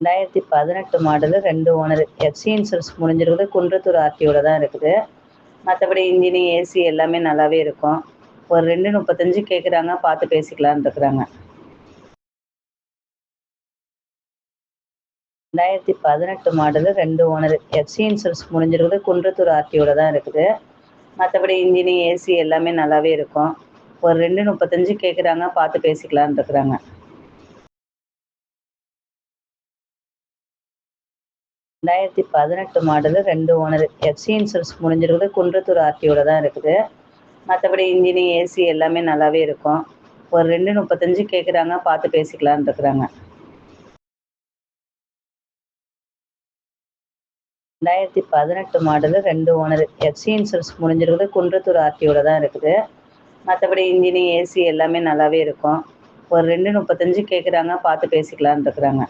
ரெண்டாயிரத்தி பதினெட்டு மாடலு ரெண்டு ஓனர் எஃப்சி இன்சூரன்ஸ் முடிஞ்சிருக்குது. குன்றத்தூர் ஆர்டியோட தான் இருக்குது. மற்றபடி இன்ஜினு ஏசி எல்லாமே நல்லாவே இருக்கும். ஒரு ரெண்டு முப்பத்தஞ்சு கேட்குறாங்க பார்த்து பேசிக்கலான்னு இருக்கிறாங்க. ரெண்டாயிரத்தி பதினெட்டு மாடலு ரெண்டு ஓனர் எஃப்சி இன்சூரன்ஸ் முடிஞ்சிருக்குது. குன்றத்தூர் ஆர்டியோட தான் இருக்குது. மற்றபடி இன்ஜினு ஏசி எல்லாமே நல்லாவே இருக்கும். ஒரு ரெண்டு முப்பத்தஞ்சு கேட்குறாங்க பார்த்து பேசிக்கலான்னு இருக்கிறாங்க. ரெண்டாயிரத்தி பதினெட்டு மாடலு ரெண்டு ஓனர். எஃப்சி இன்சூரன்ஸ் முடிஞ்சிருக்குது. குன்றத்தூர் ஆர்டியோட தான் இருக்குது. மற்றபடி இன்ஜினு ஏசி எல்லாமே நல்லாவே இருக்கும். ஒரு ரெண்டு முப்பத்தஞ்சு கேட்குறாங்க பார்த்து பேசிக்கலான் இருக்கிறாங்க. ரெண்டாயிரத்தி பதினெட்டு மாடலு ரெண்டு ஓனர். எஃப்சி இன்சூரன்ஸ் முடிஞ்சிருக்குது. குன்றத்தூர் ஆர்டியோட தான் இருக்குது. மற்றபடி இன்ஜினு ஏசி எல்லாமே நல்லாவே இருக்கும். ஒரு ரெண்டு முப்பத்தஞ்சு கேட்குறாங்க பார்த்து பேசிக்கலான் இருக்கிறாங்க.